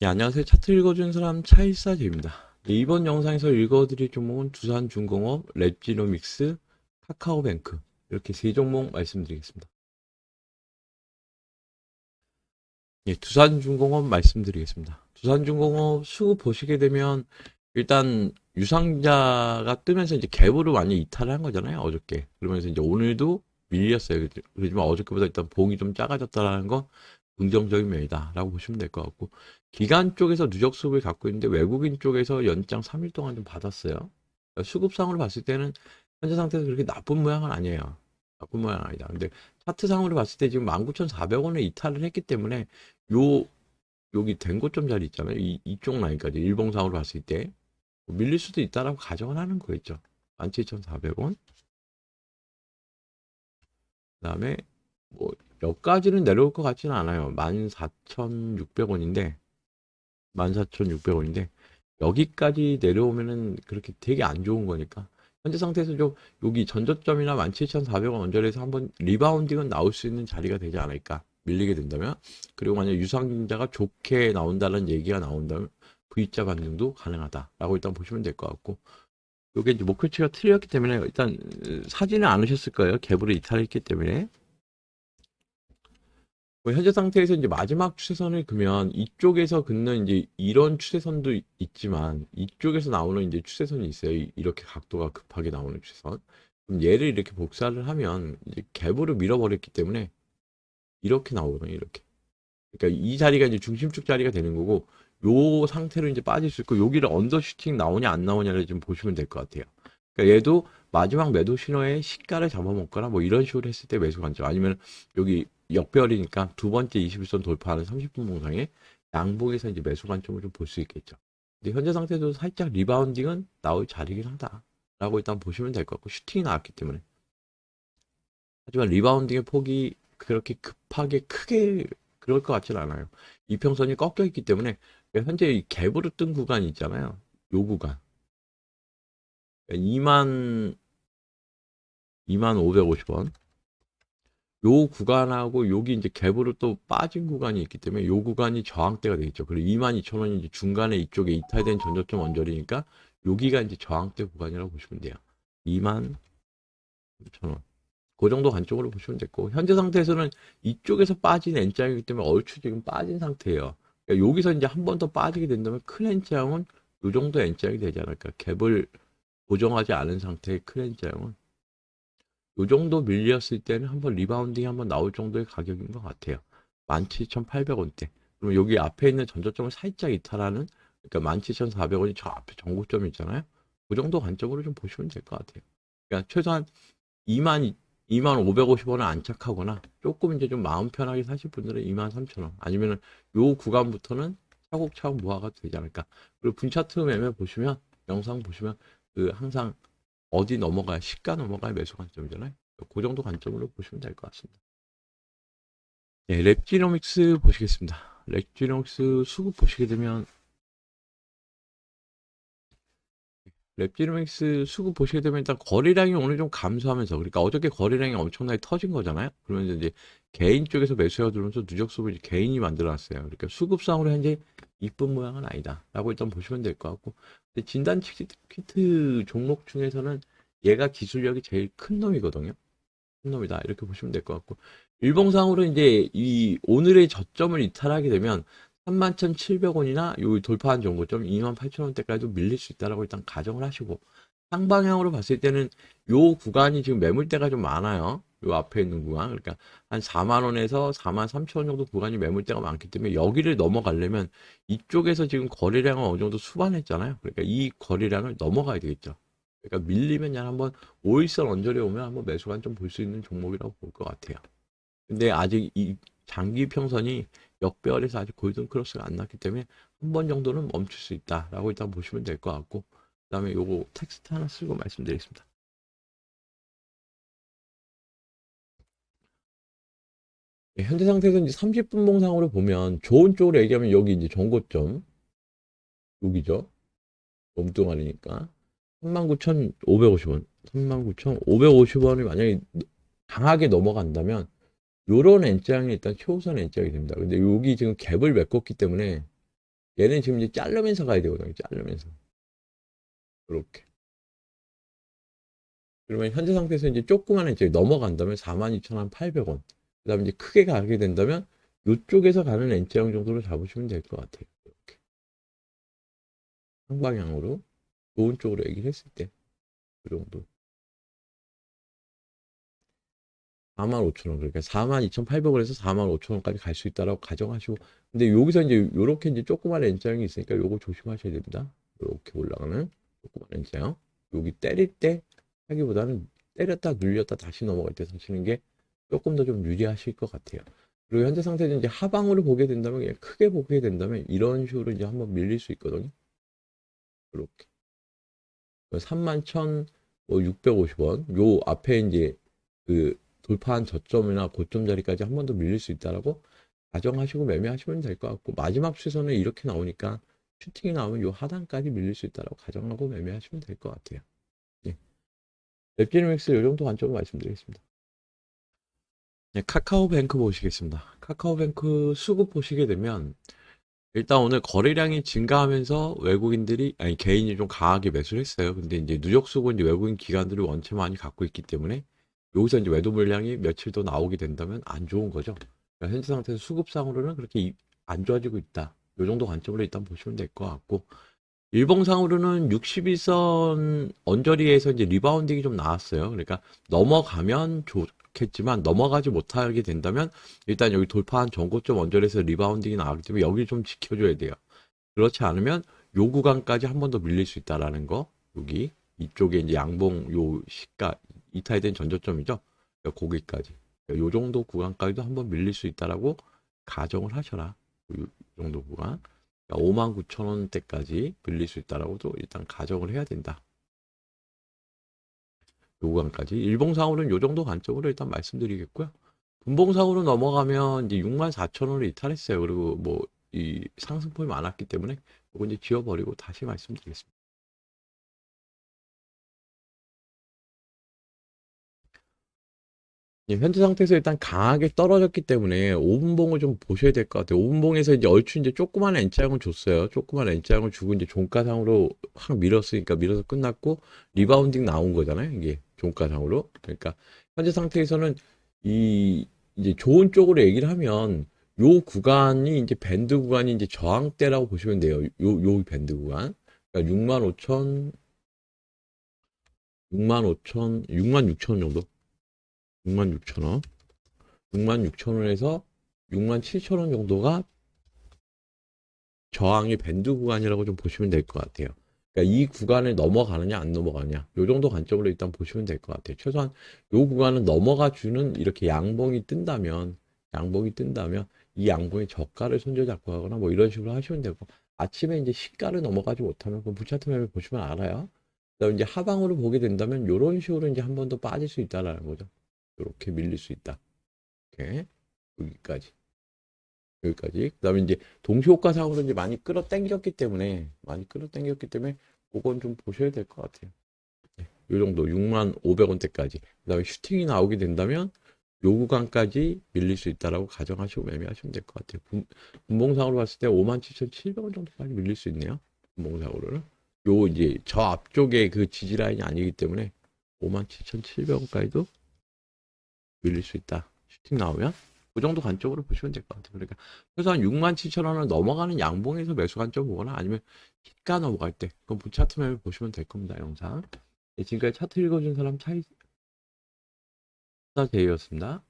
네, 안녕하세요. 차트 읽어준 사람 차일사제입니다. 네, 이번 영상에서 읽어드릴 종목은 두산중공업, 랩지노믹스, 카카오뱅크 이렇게 세 종목 말씀드리겠습니다. 예, 두산중공업 말씀드리겠습니다. 두산중공업 수급 보시게 되면 일단 유상자가 뜨면서 이제 갭으로 완전히 이탈을 한 거잖아요. 어저께. 그러면서 이제 오늘도 밀렸어요. 그렇지만 어저께보다 일단 봉이 좀 작아졌다라는 건 긍정적인 면이다라고 보시면 될 것 같고 기관 쪽에서 누적 수급을 갖고 있는데 외국인 쪽에서 연장 3일 동안 좀 받았어요. 그러니까 수급상으로 봤을 때는 현재 상태에서 그렇게 나쁜 모양은 아니에요. 나쁜 모양은 아니다. 근데 차트상으로 봤을 때 지금 19,400원에 이탈을 했기 때문에 요 여기 된 고점 자리 있잖아요. 이, 이쪽 라인까지 일봉상으로 봤을 때 밀릴 수도 있다라고 가정을 하는 거겠죠. 17,400원. 그다음에 뭐 여기까지는 내려올 것 같지는 않아요. 14,600원인데 14,600원인데 여기까지 내려오면은 그렇게 되게 안 좋은 거니까. 현재 상태에서 좀 여기 전저점이나 17,400원 언저리에서 한번 리바운딩은 나올 수 있는 자리가 되지 않을까 밀리게 된다면 그리고 만약 유상자가 좋게 나온다는 얘기가 나온다면 V자 반등도 가능하다라고 일단 보시면 될 것 같고 이게 이제 목표치가 틀렸기 때문에 일단 사진을 않으셨을 거예요. 갭으로 이탈했기 때문에 뭐 현재 상태에서 이제 마지막 추세선을 그면 이쪽에서 긋는 이제 이런 추세선도 있- 있지만 이쪽에서 나오는 이제 추세선이 있어요. 이- 이렇게 각도가 급하게 나오는 추세선. 그럼 얘를 이렇게 복사를 하면 이제 갭으로 밀어버렸기 때문에 이렇게 나오거든요. 이렇게. 그러니까 이 자리가 이제 중심축 자리가 되는 거고 요 상태로 이제 빠질 수 있고 여기를 언더슈팅 나오냐 안 나오냐를 좀 보시면 될 것 같아요. 그러니까 얘도 마지막 매도 신호에 시가를 잡아먹거나 뭐 이런 식으로 했을 때 매수 관점 아니면 여기 역별이니까 두 번째 21선 돌파하는 30분 봉상에 양봉에서 이제 매수 관점을 좀 볼 수 있겠죠. 근데 현재 상태도 살짝 리바운딩은 나올 자리긴 하다라고 일단 보시면 될 것 같고 슈팅이 나왔기 때문에 하지만 리바운딩의 폭이 그렇게 급하게 크게 그럴 것 같지는 않아요. 이평선이 꺾여 있기 때문에 현재 이 갭으로 뜬 구간이 있잖아요. 요 구간 2만 2만 550원 요 구간하고 여기 이제 갭으로 또 빠진 구간이 있기 때문에 요 구간이 저항대가 되겠죠. 그리고 22,000원이 이제 중간에 이쪽에 이탈된 전저점 원저리니까 여기가 이제 저항대 구간이라고 보시면 돼요. 23,000원. 그 정도 관점으로 보시면 됐고 현재 상태에서는 이쪽에서 빠진 N자이기 때문에 얼추 지금 빠진 상태예요. 그러니까 여기서 이제 한 번 더 빠지게 된다면 큰 N자형은 요 정도 N자형이 되지 않을까. 갭을 고정하지 않은 상태의 큰 N자형은 요 정도 밀렸을 때는 한번 리바운딩이 한번 나올 정도의 가격인 것 같아요. 17,800원대. 그럼 여기 앞에 있는 전저점을 살짝 이탈하는 그러니까 17,400원이 저 앞에 전고점이 있잖아요. 그 정도 관점으로 좀 보시면 될 것 같아요. 그러니까 최소한 2만 2만 550원을 안착하거나 조금 이제 좀 마음 편하게 사실 분들은 2만 3천원 아니면은 요 구간부터는 차곡차곡 모아가 되지 않을까. 그리고 분차트 매매 보시면 영상 보시면 그 항상 어디 넘어가야 시가 넘어가야 매수 관점이잖아요. 그 정도 관점으로 보시면 될 것 같습니다. 네, 랩지노믹스 보시겠습니다. 랩지노믹스 수급 보시게 되면 랩지노믹스 수급 보시게 되면 일단 거래량이 오늘 좀 감소하면서 그러니까 어저께 거래량이 엄청나게 터진 거잖아요. 그러면서 이제 개인 쪽에서 매수가 들어오면서 누적 수급을 이제 개인이 만들어놨어요. 그러니까 수급상으로 현재 이쁜 모양은 아니다라고 일단 보시면 될 것 같고 근데 진단 키트 종목 중에서는 얘가 기술력이 제일 큰 놈이거든요. 큰 놈이다 이렇게 보시면 될 것 같고 일봉상으로 이제 이 오늘의 저점을 이탈하게 되면 31,700원이나 요 돌파한 정도점 28,000원대까지도 밀릴 수 있다라고 일단 가정을 하시고 상방향으로 봤을 때는 요 구간이 지금 매물대가 좀 많아요. 요 앞에 있는 구간 그러니까 한 4만 원에서 4만 3천 원 정도 구간이 매물대가 많기 때문에 여기를 넘어가려면 이쪽에서 지금 거래량은 어느 정도 수반했잖아요. 그러니까 이 거래량을 넘어가야 되겠죠. 그러니까 밀리면 그냥 한번 5일선 언저리 오면 한번 매수관 좀 볼 수 있는 종목이라고 볼 것 같아요. 근데 아직 이 장기 평선이 역배열에서 아직 골든 크로스가 안 났기 때문에 한 번 정도는 멈출 수 있다라고 일단 보시면 될 것 같고 그 다음에 요거 텍스트 하나 쓰고 말씀드리겠습니다. 예, 현재 상태에서 이제 30분 봉상으로 보면 좋은 쪽으로 얘기하면 여기 이제 정고점 여기죠. 몸뚱아리니까 39,550원, 39,550원이 만약에 강하게 넘어간다면 요런 N장이 일단 최우선 N장이 됩니다. 근데 여기 지금 갭을 메꿨기 때문에 얘는 지금 이제 자르면서 가야 되거든요. 자르면서. 이렇게. 그러면 현재 상태에서 이제 조그만 이제 넘어간다면 42,800원. 그 다음에 이제 크게 가게 된다면 이쪽에서 가는 N자형 정도로 잡으시면 될 것 같아요. 이렇게. 상방향으로 좋은 쪽으로 얘기를 했을 때. 그 정도. 45,000원. 그러니까 42,800원에서 45,000원까지 갈 수 있다라고 가정하시고. 근데 여기서 이제 요렇게 이제 조그만 N자형이 있으니까 요거 조심하셔야 됩니다. 이렇게 올라가는 조그만 N자형. 여기 때릴 때 하기보다는 때렸다 눌렸다 다시 넘어갈 때 사시는 게 조금 더 좀 유리하실 것 같아요. 그리고 현재 상태는 이제 하방으로 보게 된다면 그냥 크게 보게 된다면 이런 식으로 이제 한번 밀릴 수 있거든요. 이렇게 31,650원 요 앞에 이제 그 돌파한 저점이나 고점 자리까지 한 번 더 밀릴 수 있다라고 가정하시고 매매하시면 될 것 같고 마지막 추세선은 이렇게 나오니까 슈팅이 나오면 요 하단까지 밀릴 수 있다라고 가정하고 매매하시면 될 것 같아요. 예. 랩지니맥스 요 정도 관점으로 말씀드리겠습니다. 네, 카카오뱅크 보시겠습니다. 카카오뱅크 수급 보시게 되면 일단 오늘 거래량이 증가하면서 외국인들이 아니 개인이 좀 강하게 매수를 했어요. 근데 이제 누적 수급은 이제 외국인 기관들이 원체 많이 갖고 있기 때문에 여기서 이제 외도 물량이 며칠 더 나오게 된다면 안 좋은 거죠. 그러니까 현재 상태에서 수급상으로는 그렇게 이- 안 좋아지고 있다. 이 정도 관점으로 일단 보시면 될 것 같고 일봉상으로는 61선 언저리에서 이제 리바운딩이 좀 나왔어요. 그러니까 넘어가면 좋겠지만 넘어가지 못하게 된다면 일단 여기 돌파한 전고점 언저리에서 리바운딩이 나왔기 때문에 여기 좀 지켜줘야 돼요. 그렇지 않으면 요 구간까지 한 번 더 밀릴 수 있다라는 거 여기 이쪽에 이제 양봉 요 시가 이탈이 된 전저점이죠. 그러니까 거기까지 요 정도 구간까지도 한번 밀릴 수 있다라고 가정을 하셔라. 요 정도 구간. 59,000원대까지 밀릴 수 있다라고도 일단 가정을 해야 된다. 요 구간까지. 일봉상으로는 요 정도 관점으로 일단 말씀드리겠고요. 분봉상으로 넘어가면 이제 64,000원을 이탈했어요. 그리고 뭐 이 상승폭이 많았기 때문에 이거 이제 지워버리고 다시 말씀드리겠습니다. 현재 상태에서 일단 강하게 떨어졌기 때문에 5분봉을 좀 보셔야 될 것 같아요. 5분봉에서 이제 얼추 이제 조그만 N자형을 줬어요. 조그만 N자형을 주고 이제 종가상으로 확 밀었으니까 밀어서 끝났고 리바운딩 나온 거잖아요. 이게 종가상으로. 그러니까 현재 상태에서는 이 이제 좋은 쪽으로 얘기를 하면 요 구간이 이제 밴드 구간이 이제 저항대라고 보시면 돼요. 요, 요 밴드 구간. 그러니까 65,000, 65,000, 66,000 정도. 66,000원. 66,000원에서 67,000원 정도가 저항의 밴드 구간이라고 좀 보시면 될 것 같아요. 그러니까 이 구간을 넘어가느냐 안 넘어가냐 요 정도 관점으로 일단 보시면 될 것 같아요. 최소한 요 구간은 넘어가 주는 이렇게 양봉이 뜬다면 양봉이 뜬다면 이 양봉의 저가를 손절잡고 하거나 뭐 이런 식으로 하시면 되고 아침에 이제 시가를 넘어가지 못하면 그 부차트 맵을 보시면 알아요. 그다음 이제 하방으로 보게 된다면 요런 식으로 이제 한 번 더 빠질 수 있다라는 거죠. 이렇게 밀릴 수 있다. 이렇게 여기까지 여기까지. 그다음에 이제 동시호가상으로 이제 많이 끌어당겼기 때문에 많이 끌어당겼기 때문에 그건 좀 보셔야 될 것 같아요. 네, 요 정도 6만 500원대까지. 그다음에 슈팅이 나오게 된다면 요 구간까지 밀릴 수 있다라고 가정하시고 매매하시면 될 것 같아요. 분, 분봉상으로 봤을 때 57,700원 정도까지 밀릴 수 있네요. 분봉상으로는. 요 이제 저 앞쪽에 그 지지 라인이 아니기 때문에 57,700원까지도 밀릴 수 있다. 슈팅 나오면 그 정도 관점으로 보시면 될 것 같아요. 그러니까 최소한 67,000원을 넘어가는 양봉에서 매수 관점 보거나 아니면 희가 넘어갈 때 그건 차트 맵을 보시면 될 겁니다. 영상. 네, 지금까지 차트 읽어준 사람 차이 사제이였습니다.